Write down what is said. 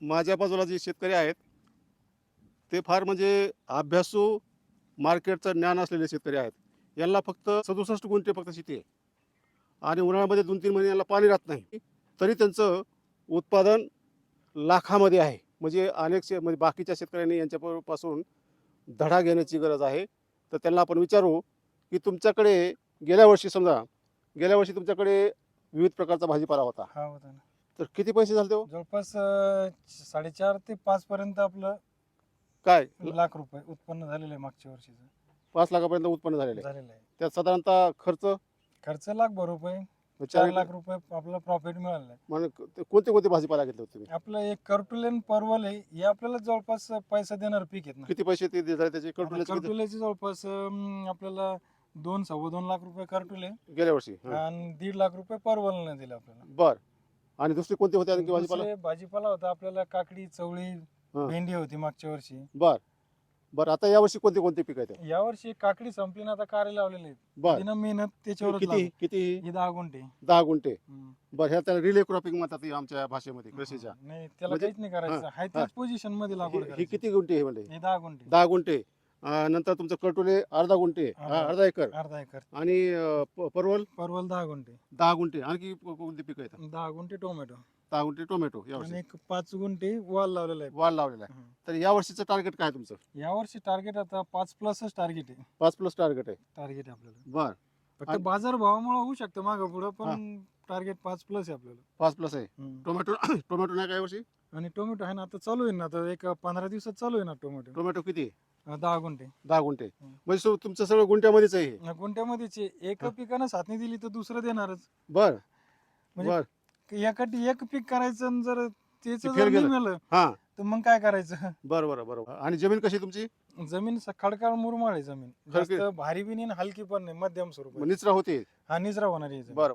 माझ्या बाजूला जे शेतकरी आहेत ते फार म्हणजे अभ्यासू मार्केटचं ज्ञान असलेले शेतकरी आहेत. यांना फक्त सदुसष्ट गुंठे फक्त शेती आहे. आणि उन्हाळ्यामध्ये दोन तीन महिने यांना पाणी राहत नाही. तरी त्यांचं उत्पादन लाखामध्ये आहे. म्हणजे अनेक शे म्हणजे बाकीच्या शेतकऱ्यांनी यांच्यापासून धडा घेण्याची गरज आहे. तर त्यांना आपण विचारू की तुमच्याकडे गेल्या वर्षी समजा गेल्या वर्षी तुमच्याकडे विविध प्रकारचा भाजीपाला होता. हा होता ना. तर किती पैसे झाले हो? जवळपास अं, साडेचार ते पाच पर्यंत आपलं काय? लाख रुपये उत्पन्न झालेलं आहे मागच्या वर्षीचं. पाच लाखापर्यंत उत्पन्न झालेलं आहे. झालेलं आहे. त्यात साधारणतः खर्च? खर्च लाख भर रुपये चार चार लाख रुपये आपलं प्रॉफिट मिळालं आहे. म्हणजे कोणते कोणते भाजीपाला घेतले होते तुम्ही? आपलं एक कर्टुलेन परवल आहे. हे आपल्याला जवळपास पैसा देणार पीक आहेत ना. किती पैसे ते झाले त्याचे आता कडुल्याचे किती? कर्टुल्याचे जवळपास अं, आपल्याला दोन सव्वा दोन लाख रुपये कर्टुले गेल्या वर्षी. आणि दीड लाख रुपये परवलने दिले आपल्याला. बर. आणि दुसरे कोणते होते आणखी भाजीपाला दुसरे भाजीपाला? होता आपल्याला काकडी चवळी हा. भेंडी होती मागच्या वर्षी. बर. बर आता या वर्षी कोणते कोणते पीक आहेत या वर्षी काकडी संपली ना आता कारले लावलेले आहेत. बर. तिनं मेहनत त्याच्यावर किती किती ही? दहा गुंठे. दहा गुंठे. हम्म. बर ह्या त्याला रिले क्रॉपिंग म्हणतात हे आमच्या भाषेमध्ये कृषीच्या. नाही त्याला म्हणजे- काहीच नाही करायचं. हाय त्याच पोझिशनमध्ये लागवड ही- ही करायची. किती गुंठे आहे म्हणजे? हे दहा गुंठे. दहा गुंठे. अं, नंतर तुमचं कटोले अर्धा गुंठे अर्धा. अर्धा एकर. अर्धा एकर. आणि अं, प- परवल? परवल दहा गुंठे. दहा गुंठे. आणखी को- कोणती पिकं आहेत? दहा गुंठे टोमॅटो. दहा गुंठे टोमॅटो आणि यावर्षी एक पाच गुंठे वाल लावलेला आहे. वाढ लावलेला आहे. तर या वर्षीचं टार्गेट काय आहे तुमचं? या वर्षी टार्गेट आता पाच प्लसच टार्गेट आहे. पाच प्लस टार्गेट आहे. टार्गेट आहे आपल्याला. बर. फक्त आणि- बाजार भावामुळे होऊ शकतं मागं पुढं पण टार्गेट पाच प्लस आहे आपल्याला. पाच प्लस आहे. हम्म. टोमॅटो टोमॅटो नाही काय वर्षी आणि टोमॅटो आहे ना आता चालू आहे ना आता एक पंधरा दिवसात चालू आहे ना टोमॅटो. टोमॅटो किती अं, दहा गुंठे. दहा गुंठे. हं. म्हणजे सो- तुमचं सगळं गुंठ्यामध्येच आहे हे. गुंठ्यामध्येच आहे. एक हा. पिकानं साथनी दिली तर दुसरं देणारच. बर. म्हणजे बर. एकाटी एक पीक करायचं आणि जर त्याच ते जर नाही गेलं. मिळालं हा. तर मग काय करायचं? बर बर बरोबर आणि जमीन कशी आहे तुमची? जमीन स- खडकाळ मुरमाळ आहे जमीन. खडकी- भारी बी नाही आणि हलकी पण नाही मध्यम स्वरूप निचरा होते. हा निचरा होणार आहे जमीन. बर.